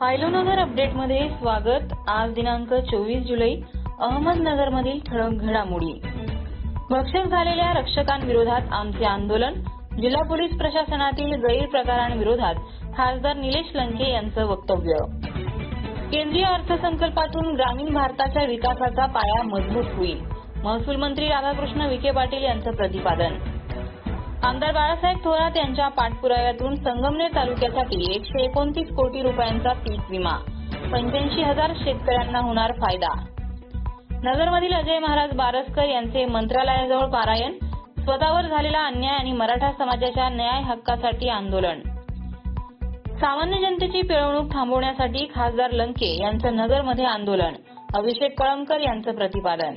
फायलोनगर अपडेटमध्ये स्वागत. आज दिनांक चोवीस जुलै अहमदनगरमधील ठळक घडामोडी. भक्षक झालेल्या रक्षकांविरोधात आमचे आंदोलन जिल्हा पोलीस प्रशासनातील गैरप्रकारांविरोधात खासदार निलेश लंके यांचं वक्तव्य. केंद्रीय अर्थसंकल्पातून ग्रामीण भारताच्या विकासाचा पाया मजबूत होईल. महसूल मंत्री राधाकृष्ण विखे पाटील यांचं प्रतिपादन. आमदार बाळासाहेब थोरात यांच्या पाठपुराव्यातून संगमनेर तालुक्यासाठी एकशे एकोणतीस कोटी रुपयांचा पीक विमा. पंच्याऐंशी हजार शेतकऱ्यांना होणार फायदा. नगरमधील अजय महाराज बारसकर यांचे मंत्रालयाजवळ पारायण स्वतःवर झालेला अन्याय आणि मराठा समाजाच्या न्याय हक्कासाठी आंदोलन. सामान्य जनतेची पिळवणूक थांबवण्यासाठी खासदार लंके यांचं नगरमध्ये आंदोलन अभिषेक कळमकर यांचं प्रतिपादन.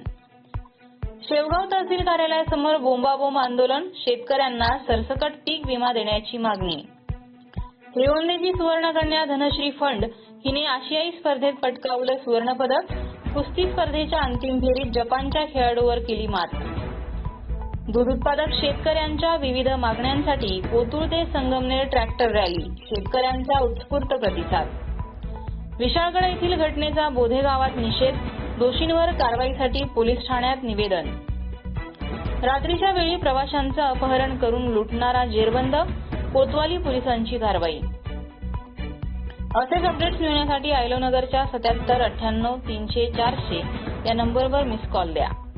शेवगाव तहसील कार्यालयासमोर बोंबाबोंब आंदोलन शेतकऱ्यांना सरसकट पीक विमा देण्याची मागणी. श्रीगोंद्याची सुवर्णकन्या धनश्री फंड हिने आशियाई स्पर्धेत पटकावलं सुवर्णपदक कुस्ती स्पर्धेच्या अंतिम फेरीत जपानच्या खेळाडूवर केली मात. दूध उत्पादक शेतकऱ्यांच्या विविध मागण्यांसाठी कोतुळ ते संगमनेर ट्रॅक्टर रॅली शेतकऱ्यांचा उत्स्फूर्त प्रतिसाद. विशाळगड येथील घटनेचा बोधे गावात निषेध दोषींवर कारवाईसाठी पोलीस ठाण्यात निवेदन. रात्रीच्या वेळी प्रवाशांचं अपहरण करून लुटणारा जेरबंद कोतवाली पोलिसांची कारवाई. असेच अपडेट्स मिळवण्यासाठी आयलोनगरच्या सत्याहत्तर अठ्ठ्याण्णव तीनशे चारशे या नंबरवर मिस कॉल द्या.